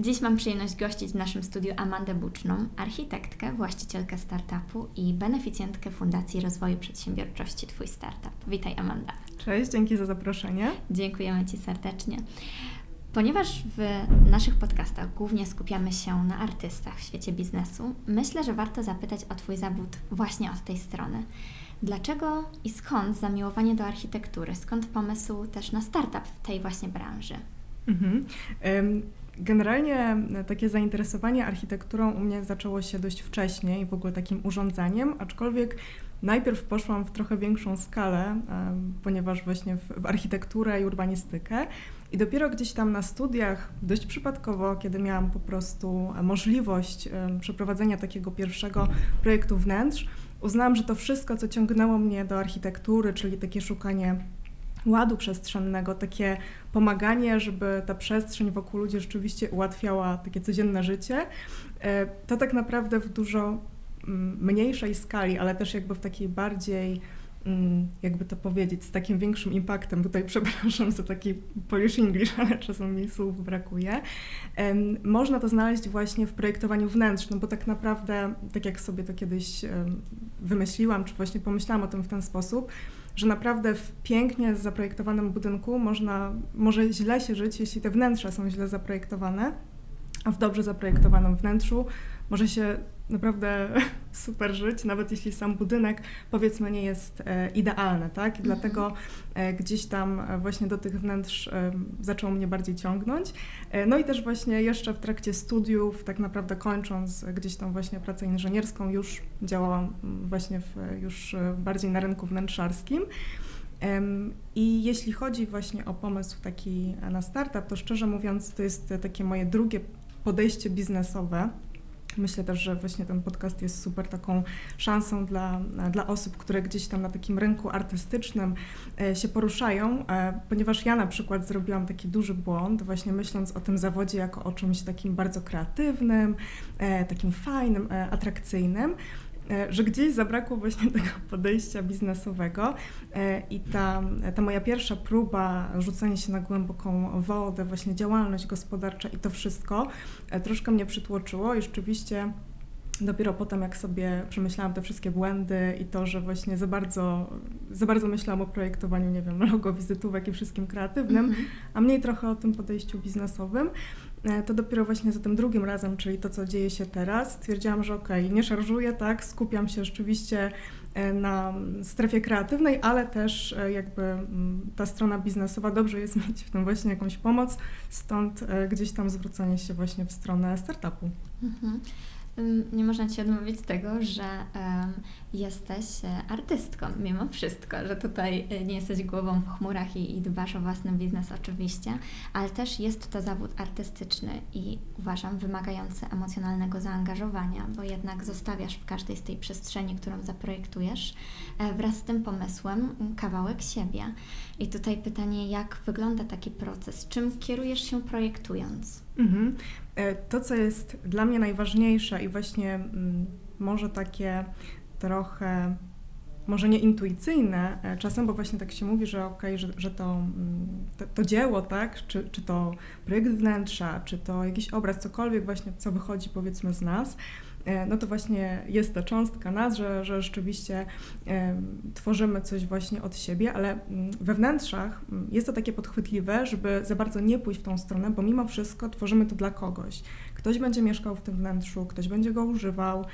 Dziś mam przyjemność gościć w naszym studiu Amandę Buczną, architektkę, właścicielkę startupu i beneficjentkę Fundacji Rozwoju Przedsiębiorczości Twój Startup. Witaj Amanda. Cześć, dzięki za zaproszenie. Dziękujemy Ci serdecznie. Ponieważ w naszych podcastach głównie skupiamy się na artystach w świecie biznesu, myślę, że warto zapytać o Twój zawód właśnie od tej strony. Dlaczego i skąd zamiłowanie do architektury? Skąd pomysł też na startup w tej właśnie branży? Mhm. Generalnie takie zainteresowanie architekturą u mnie zaczęło się dość wcześnie i w ogóle takim urządzeniem, aczkolwiek najpierw poszłam w trochę większą skalę, ponieważ właśnie w, architekturę i urbanistykę. I dopiero gdzieś tam na studiach, dość przypadkowo, kiedy miałam po prostu możliwość przeprowadzenia takiego pierwszego projektu wnętrz, uznałam, że to wszystko, co ciągnęło mnie do architektury, czyli takie szukanie ładu przestrzennego, takie pomaganie, żeby ta przestrzeń wokół ludzi rzeczywiście ułatwiała takie codzienne życie, e, to tak naprawdę w dużo mm, mniejszej skali, ale też jakby w takiej bardziej mm, jakby to powiedzieć, z takim większym impaktem. Tutaj przepraszam za taki Polish English, ale czasem mi słów brakuje. Można to znaleźć właśnie w projektowaniu wnętrz, no bo tak naprawdę, tak jak sobie to kiedyś wymyśliłam, czy właśnie pomyślałam o tym w ten sposób, że naprawdę w pięknie zaprojektowanym budynku można, może źle się żyć, jeśli te wnętrza są źle zaprojektowane, a w dobrze zaprojektowanym wnętrzu może się naprawdę super żyć, nawet jeśli sam budynek powiedzmy nie jest e, idealny, tak? I mhm. dlatego e, gdzieś tam właśnie do tych wnętrz e, zaczęło mnie bardziej ciągnąć. No i też właśnie jeszcze w trakcie studiów, tak naprawdę kończąc gdzieś tam właśnie pracę inżynierską, już działałam właśnie w, już bardziej na rynku wnętrzarskim. I jeśli chodzi właśnie o pomysł taki na startup, to szczerze mówiąc, to jest takie moje drugie podejście biznesowe Myślę też, że właśnie ten podcast jest super taką szansą dla, dla osób, które gdzieś tam na takim rynku artystycznym e, się poruszają, e, ponieważ ja na przykład zrobiłam taki duży błąd, właśnie myśląc o tym zawodzie jako o czymś takim bardzo kreatywnym, e, takim fajnym, atrakcyjnym. E, że gdzieś zabrakło właśnie tego podejścia biznesowego. E, i ta, ta moja pierwsza próba rzucenia się na głęboką wodę, właśnie działalność gospodarcza i to wszystko e, troszkę mnie przytłoczyło i rzeczywiście dopiero potem, jak sobie przemyślałam te wszystkie błędy i to, że właśnie za bardzo, za bardzo myślałam o projektowaniu, nie wiem, logo, wizytówek i wszystkim kreatywnym, mm -hmm. a mniej trochę o tym podejściu biznesowym, E, to dopiero właśnie za tym drugim razem, czyli to, co dzieje się teraz, stwierdziłam, że okej, okay, nie szarżuję, tak, skupiam się rzeczywiście e, na strefie kreatywnej, ale też e, jakby mm, ta strona biznesowa, dobrze jest mieć w tym właśnie jakąś pomoc, stąd gdzieś tam zwrócenie się właśnie w stronę startupu. Mhm nie można Ci odmówić tego, że jesteś e, artystką mimo wszystko, że tutaj e, nie jesteś głową w chmurach i, i dbasz o własny biznes oczywiście, ale też jest to zawód artystyczny i uważam wymagający emocjonalnego zaangażowania, bo jednak zostawiasz w każdej z tej przestrzeni, którą zaprojektujesz, e, wraz z tym pomysłem kawałek siebie. I tutaj pytanie, jak wygląda taki proces? Czym kierujesz się projektując? Mhm. E, to, co jest dla mnie najważniejsze i właśnie mm, może takie trochę może nie intuicyjne e, czasem, bo właśnie tak się mówi, że okej, okay, że, że to, mm, to, to, dzieło, tak, czy, czy to projekt wnętrza, czy to jakiś obraz, cokolwiek właśnie, co wychodzi powiedzmy z nas, no to właśnie jest ta cząstka nas, że, że rzeczywiście e, tworzymy coś właśnie od siebie, ale mm, we wnętrzach mm, jest to takie podchwytliwe, żeby za bardzo nie pójść w tą stronę, bo mimo wszystko tworzymy to dla kogoś. Ktoś będzie mieszkał w tym wnętrzu, ktoś będzie go używał,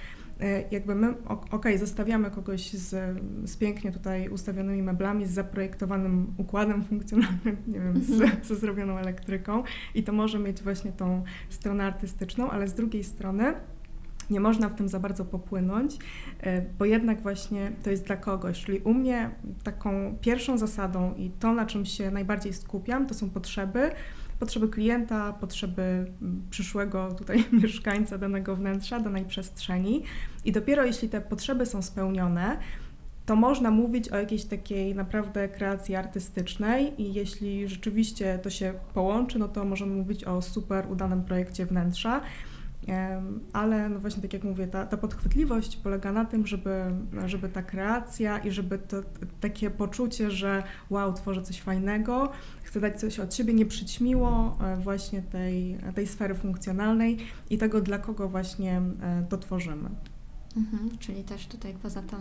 e, jakby my, okej, okay, zostawiamy kogoś z, z, pięknie tutaj ustawionymi meblami, z zaprojektowanym układem funkcjonalnym, nie wiem, z, mhm. ze zrobioną elektryką i to może mieć właśnie tą stronę artystyczną, ale z drugiej strony nie można w tym za bardzo popłynąć, e, bo jednak właśnie to jest dla kogoś. Czyli u mnie taką pierwszą zasadą i to, na czym się najbardziej skupiam, to są potrzeby, potrzeby klienta, potrzeby mm, przyszłego tutaj mieszkańca danego wnętrza, danej przestrzeni. I dopiero jeśli te potrzeby są spełnione, to można mówić o jakiejś takiej naprawdę kreacji artystycznej i jeśli rzeczywiście to się połączy, no to możemy mówić o super udanym projekcie wnętrza. Ale no właśnie tak jak mówię, ta, ta podchwytliwość polega na tym, żeby, żeby ta kreacja i żeby to takie poczucie, że wow, tworzę coś fajnego, chcę dać coś od siebie, nie przyćmiło e, właśnie tej, tej sfery funkcjonalnej i tego, dla kogo właśnie e, to tworzymy. Mhm, czyli też tutaj poza tą,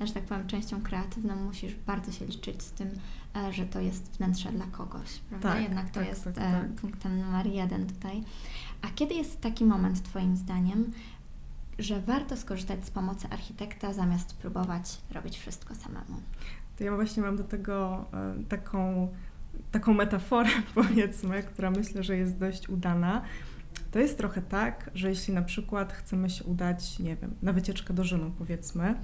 że tak powiem, częścią kreatywną musisz bardzo się liczyć z tym, e, że to jest wnętrze dla kogoś, prawda? Tak, Jednak to tak, jest tak, e, tak. punktem numer jeden tutaj. A kiedy jest taki moment, Twoim zdaniem, że warto skorzystać z pomocy architekta, zamiast próbować robić wszystko samemu? To ja właśnie mam do tego e, taką, taką metaforę, powiedzmy, która myślę, że jest dość udana. To jest trochę tak, że jeśli na przykład chcemy się udać, nie wiem, na wycieczkę do Rzymu, powiedzmy,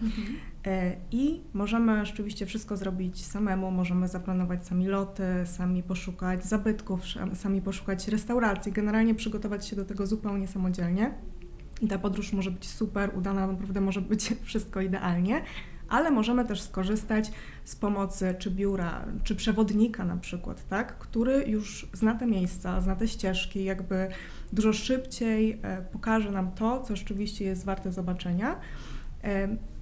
e, i możemy rzeczywiście wszystko zrobić samemu, możemy zaplanować sami loty, sami poszukać zabytków, sami poszukać restauracji, generalnie przygotować się do tego zupełnie samodzielnie. I ta podróż może być super, udana, naprawdę może być wszystko idealnie, ale możemy też skorzystać z pomocy czy biura, czy przewodnika na przykład, tak, który już zna te miejsca, zna te ścieżki, jakby dużo szybciej e, pokaże nam to, co rzeczywiście jest warte zobaczenia.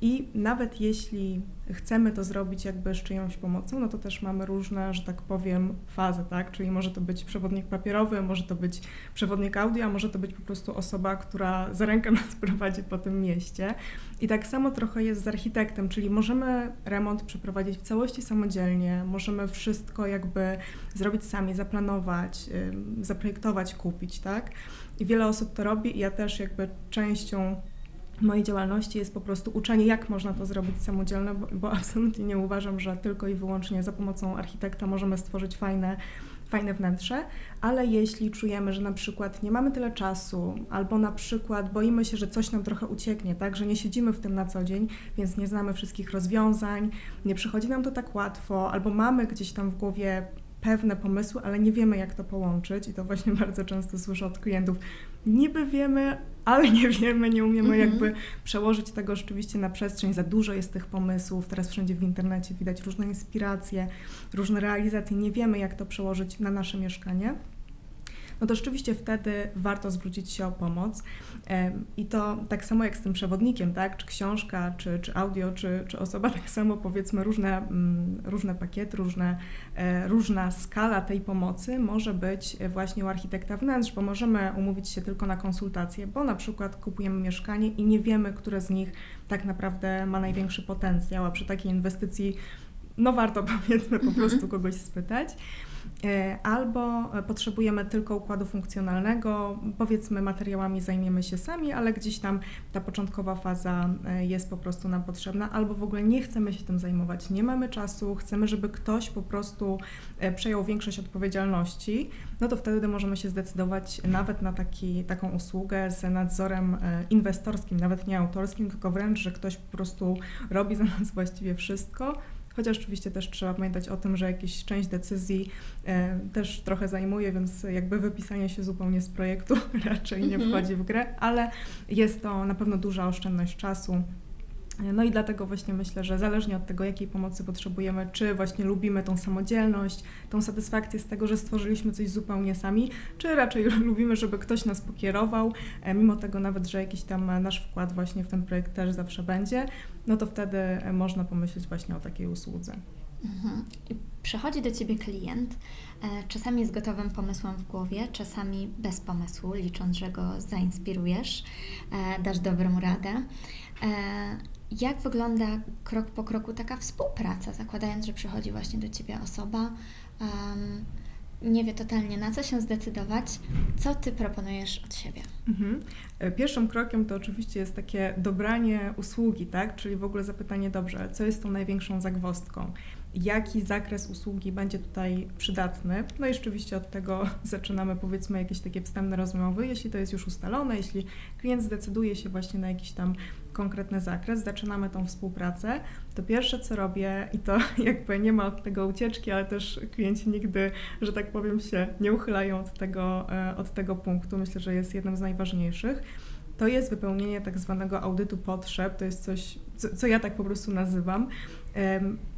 I nawet jeśli chcemy to zrobić jakby z czyjąś pomocą, no to też mamy różne, że tak powiem, fazy, tak? Czyli może to być przewodnik papierowy, może to być przewodnik audio, a może to być po prostu osoba, która za rękę nas prowadzi po tym mieście. I tak samo trochę jest z architektem, czyli możemy remont przeprowadzić w całości samodzielnie, możemy wszystko jakby zrobić sami, zaplanować, zaprojektować, kupić, tak? I wiele osób to robi i ja też jakby częścią mojej działalności jest po prostu uczenie, jak można to zrobić samodzielnie, bo, bo absolutnie nie uważam, że tylko i wyłącznie za pomocą architekta możemy stworzyć fajne, fajne wnętrze, ale jeśli czujemy, że na przykład nie mamy tyle czasu, albo na przykład boimy się, że coś nam trochę ucieknie, tak, że nie siedzimy w tym na co dzień, więc nie znamy wszystkich rozwiązań, nie przychodzi nam to tak łatwo, albo mamy gdzieś tam w głowie pewne pomysły, ale nie wiemy, jak to połączyć. I to właśnie bardzo często słyszę od klientów. Niby wiemy, ale nie wiemy, nie umiemy Mhm. jakby przełożyć tego rzeczywiście na przestrzeń. Za dużo jest tych pomysłów. Teraz wszędzie w internecie widać różne inspiracje, różne realizacje. Nie wiemy, jak to przełożyć na nasze mieszkanie. No to rzeczywiście wtedy warto zwrócić się o pomoc. I to tak samo jak z tym przewodnikiem, tak? Czy książka, czy, czy audio, czy, czy osoba, tak samo powiedzmy różne, mm, różne pakiety, różne, e, różna skala tej pomocy może być właśnie u architekta wnętrz, bo możemy umówić się tylko na konsultacje, bo na przykład kupujemy mieszkanie i nie wiemy, które z nich tak naprawdę ma największy potencjał, a przy takiej inwestycji no warto powiedzmy po Mhm. prostu kogoś spytać. E, Albo e, potrzebujemy tylko układu funkcjonalnego, powiedzmy materiałami zajmiemy się sami, ale gdzieś tam ta początkowa faza e, jest po prostu nam potrzebna, albo w ogóle nie chcemy się tym zajmować, nie mamy czasu, chcemy, żeby ktoś po prostu przejął większość odpowiedzialności, no to wtedy możemy się zdecydować nawet na taki, taką usługę z nadzorem inwestorskim, nawet nie autorskim, tylko wręcz, że ktoś po prostu robi za nas właściwie wszystko. Chociaż oczywiście też trzeba pamiętać o tym, że jakaś część decyzji e, też trochę zajmuje, więc jakby wypisanie się zupełnie z projektu raczej nie Mhm. wchodzi w grę, ale jest to na pewno duża oszczędność czasu. No i dlatego właśnie myślę, że zależnie od tego, jakiej pomocy potrzebujemy, czy właśnie lubimy tą samodzielność, tą satysfakcję z tego, że stworzyliśmy coś zupełnie sami, czy raczej lubimy, żeby ktoś nas pokierował, e, mimo tego nawet, że jakiś tam e, nasz wkład właśnie w ten projekt też zawsze będzie, no to wtedy e, można pomyśleć właśnie o takiej usłudze. Mhm. Przychodzi do Ciebie klient, czasami z gotowym pomysłem w głowie, czasami bez pomysłu, licząc, że go zainspirujesz, dasz dobrą radę. Jak wygląda krok po kroku taka współpraca, zakładając, że przychodzi właśnie do Ciebie osoba, em, nie wie totalnie na co się zdecydować, co Ty proponujesz od siebie? Mhm. E, Pierwszym krokiem to oczywiście jest takie dobranie usługi, tak? Czyli w ogóle zapytanie, dobrze, co jest tą największą zagwozdką? Jaki zakres usługi będzie tutaj przydatny? No i rzeczywiście od tego zaczynamy, powiedzmy, jakieś takie wstępne rozmowy. Jeśli to jest już ustalone, jeśli klient zdecyduje się właśnie na jakiś tam konkretny zakres, zaczynamy tą współpracę, to pierwsze co robię, i to jakby nie ma od tego ucieczki, ale też klienci nigdy, że tak powiem, się nie uchylają od tego, e, od tego punktu, myślę, że jest jednym z najważniejszych, to jest wypełnienie tak zwanego audytu potrzeb. To jest coś, co, co ja tak po prostu nazywam.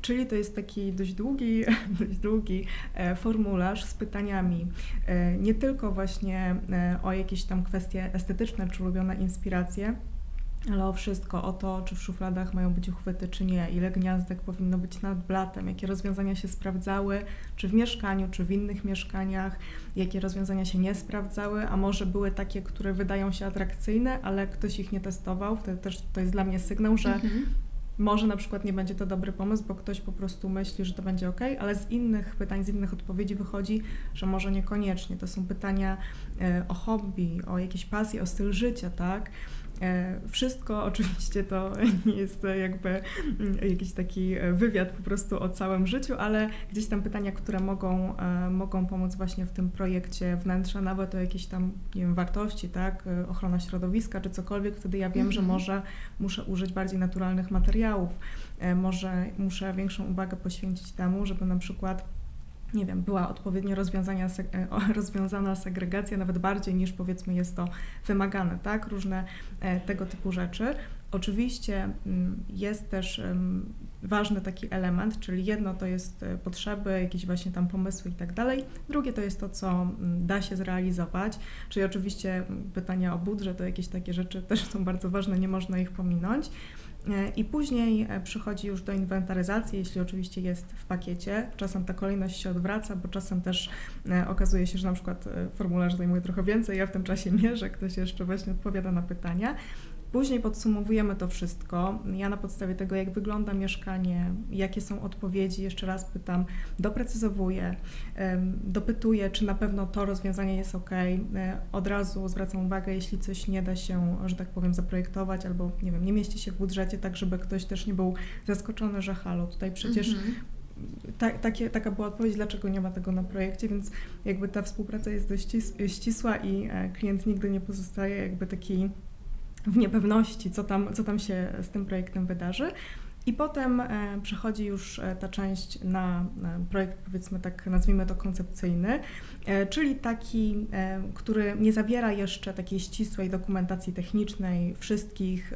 Czyli to jest taki dość długi, dość długi e, formularz z pytaniami e, nie tylko właśnie e, o jakieś tam kwestie estetyczne czy ulubione inspiracje, ale o wszystko, o to, czy w szufladach mają być uchwyty, czy nie, ile gniazdek powinno być nad blatem, jakie rozwiązania się sprawdzały, czy w mieszkaniu, czy w innych mieszkaniach, jakie rozwiązania się nie sprawdzały, a może były takie, które wydają się atrakcyjne, ale ktoś ich nie testował. Wtedy też to jest dla mnie sygnał, że Mhm. może na przykład nie będzie to dobry pomysł, bo ktoś po prostu myśli, że to będzie ok, ale z innych pytań, z innych odpowiedzi wychodzi, że może niekoniecznie. To są pytania e, o hobby, o jakieś pasje, o styl życia, tak? E, Wszystko oczywiście to nie jest e, jakby mm, jakiś taki e, wywiad po prostu o całym życiu, ale gdzieś tam pytania, które mogą, mogą pomóc właśnie w tym projekcie wnętrza, nawet o jakieś tam, nie wiem, wartości, tak, ochrona środowiska czy cokolwiek, wtedy ja wiem, że Mhm. może muszę użyć bardziej naturalnych materiałów, może muszę większą uwagę poświęcić temu, żeby na przykład nie wiem, była odpowiednio rozwiązania, e, rozwiązana segregacja, nawet bardziej niż powiedzmy jest to wymagane, tak? Różne e, tego typu rzeczy. Oczywiście mm, jest też ważny taki element, czyli jedno to jest e, potrzeby, jakieś właśnie tam pomysły i tak dalej, drugie to jest to, co mm, da się zrealizować, czyli oczywiście mm, pytania o budżet, o jakieś takie rzeczy też są bardzo ważne, nie można ich pominąć. E, I później e, przychodzi już do inwentaryzacji, jeśli oczywiście jest w pakiecie. Czasem ta kolejność się odwraca, bo czasem też e, okazuje się, że na przykład formularz zajmuje trochę więcej, ja w tym czasie mierzę, ktoś jeszcze właśnie odpowiada na pytania. Później podsumowujemy to wszystko. Ja na podstawie tego, jak wygląda mieszkanie, jakie są odpowiedzi, jeszcze raz pytam, doprecyzowuję, dopytuję, czy na pewno to rozwiązanie jest ok. E, Od razu zwracam uwagę, jeśli coś nie da się, że tak powiem, zaprojektować albo nie wiem, nie mieści się w budżecie, tak żeby ktoś też nie był zaskoczony, że halo, tutaj przecież Mhm. ta, takie, taka była odpowiedź, dlaczego nie ma tego na projekcie, więc jakby ta współpraca jest dość ścis- ścisła i e, klient nigdy nie pozostaje jakby taki w niepewności, co tam, co tam się z tym projektem wydarzy. I potem e, przechodzi już e, ta część na projekt, powiedzmy tak, nazwijmy to koncepcyjny, e, czyli taki, który nie zawiera jeszcze takiej ścisłej dokumentacji technicznej wszystkich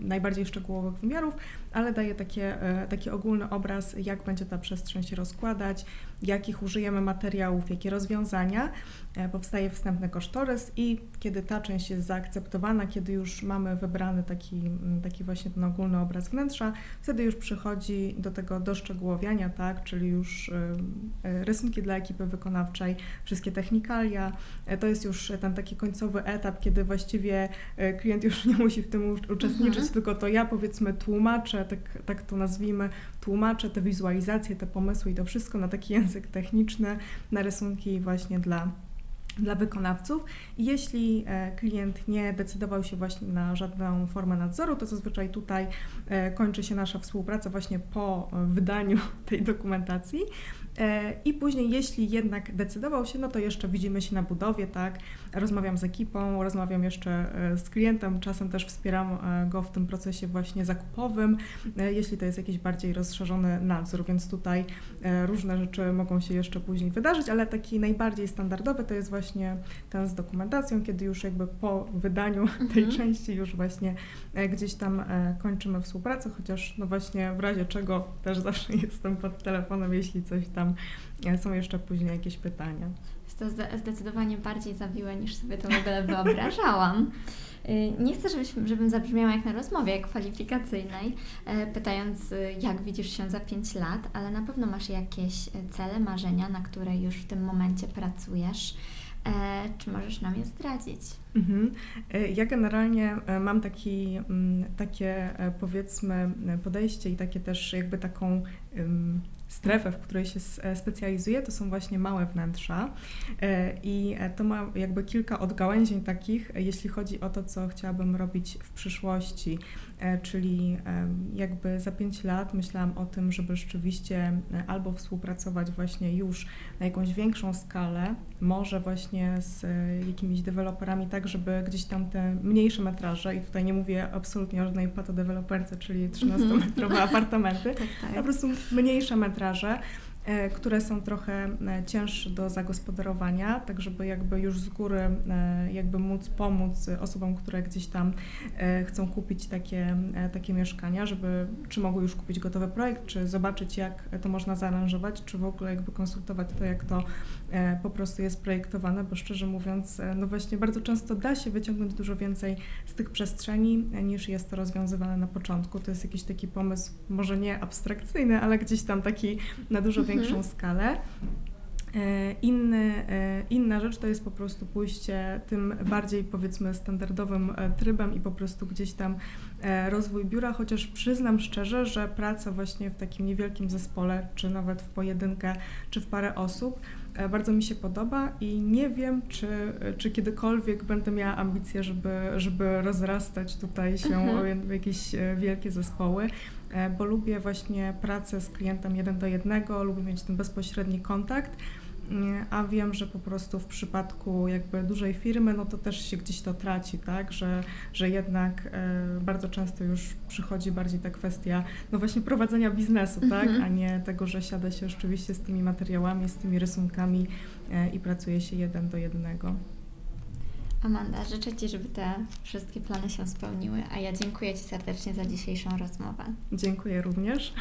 najbardziej szczegółowych wymiarów, ale daje takie, e, taki ogólny obraz, jak będzie ta przestrzeń się rozkładać, jakich użyjemy materiałów, jakie rozwiązania. E, Powstaje wstępny kosztorys i kiedy ta część jest zaakceptowana, kiedy już mamy wybrany taki, mm, taki właśnie ten ogólny obraz wnętrza, wtedy już przychodzi do tego doszczegółowiania, tak, czyli już y, rysunki dla ekipy wykonawczej, wszystkie technikalia. E, To jest już ten taki końcowy etap, kiedy właściwie e, klient już nie musi w tym uczestniczyć, Mhm. tylko to ja powiedzmy tłumaczę, tak, tak to nazwijmy, tłumaczę te wizualizacje, te pomysły i to wszystko na taki język techniczny, na rysunki właśnie dla dla wykonawców. Jeśli e, klient nie decydował się właśnie na żadną formę nadzoru, to zazwyczaj tutaj e, kończy się nasza współpraca właśnie po e, wydaniu tej dokumentacji. I później, jeśli jednak decydował się, no to jeszcze widzimy się na budowie, tak? Rozmawiam z ekipą, rozmawiam jeszcze z klientem, czasem też wspieram go w tym procesie właśnie zakupowym, jeśli to jest jakiś bardziej rozszerzony nadzór, więc tutaj różne rzeczy mogą się jeszcze później wydarzyć, ale taki najbardziej standardowy to jest właśnie ten z dokumentacją, kiedy już jakby po wydaniu tej Mhm. części już właśnie e, gdzieś tam e, kończymy współpracę, chociaż no właśnie w razie czego też zawsze jestem pod telefonem, jeśli coś tam e, są jeszcze później jakieś pytania. Jest to zde- zdecydowanie bardziej zawiłe niż sobie to w ogóle wyobrażałam. Nie chcę, żebyś, żebym zabrzmiała jak na rozmowie kwalifikacyjnej, pytając, jak widzisz się za 5 lat, ale na pewno masz jakieś cele, marzenia, na które już w tym momencie pracujesz. E, Czy możesz nam je zdradzić? Mhm. E, Ja generalnie e, mam taki, mm, takie powiedzmy podejście i takie też jakby taką strefę, w której się e, specjalizuję, to są właśnie małe wnętrza. E, i e, to ma jakby kilka odgałęzień takich, jeśli chodzi o to, co chciałabym robić w przyszłości, czyli jakby za pięć lat myślałam o tym, żeby rzeczywiście albo współpracować właśnie już na jakąś większą skalę, może właśnie z jakimiś deweloperami, tak żeby gdzieś tam te mniejsze metraże, i tutaj nie mówię absolutnie o żadnej patodeweloperce, czyli 13-metrowe apartamenty, Tak, a po prostu mniejsze metraże, e, które są trochę e, cięższe do zagospodarowania, tak żeby jakby już z góry e, jakby móc pomóc osobom, które gdzieś tam chcą kupić takie, takie mieszkania, żeby czy mogły już kupić gotowy projekt, czy zobaczyć jak to można zaaranżować, czy w ogóle jakby konsultować to, jak to po prostu jest projektowane, bo szczerze mówiąc, e, no właśnie bardzo często da się wyciągnąć dużo więcej z tych przestrzeni e, niż jest to rozwiązywane na początku. To jest jakiś taki pomysł, może nie abstrakcyjny, ale gdzieś tam taki na dużo Mhm. większą skalę. E, Inny, e, inna rzecz to jest po prostu pójście tym bardziej powiedzmy standardowym e, trybem i po prostu gdzieś tam e, rozwój biura, chociaż przyznam szczerze, że praca właśnie w takim niewielkim zespole, czy nawet w pojedynkę, czy w parę osób, e, bardzo mi się podoba i nie wiem, czy, czy kiedykolwiek będę miała ambicje, żeby, żeby rozrastać tutaj się Mhm. w jakieś e, wielkie zespoły, e, bo lubię właśnie pracę z klientem jeden do jednego, lubię mieć ten bezpośredni kontakt. A wiem, że po prostu w przypadku jakby dużej firmy, no to też się gdzieś to traci, tak? Że, że jednak e, bardzo często już przychodzi bardziej ta kwestia, no właśnie prowadzenia biznesu, tak? Mhm. A nie tego, że siada się rzeczywiście z tymi materiałami, z tymi rysunkami e, i pracuje się jeden do jednego. Amanda, życzę Ci, żeby te wszystkie plany się spełniły, a ja dziękuję Ci serdecznie za dzisiejszą rozmowę. Dziękuję również.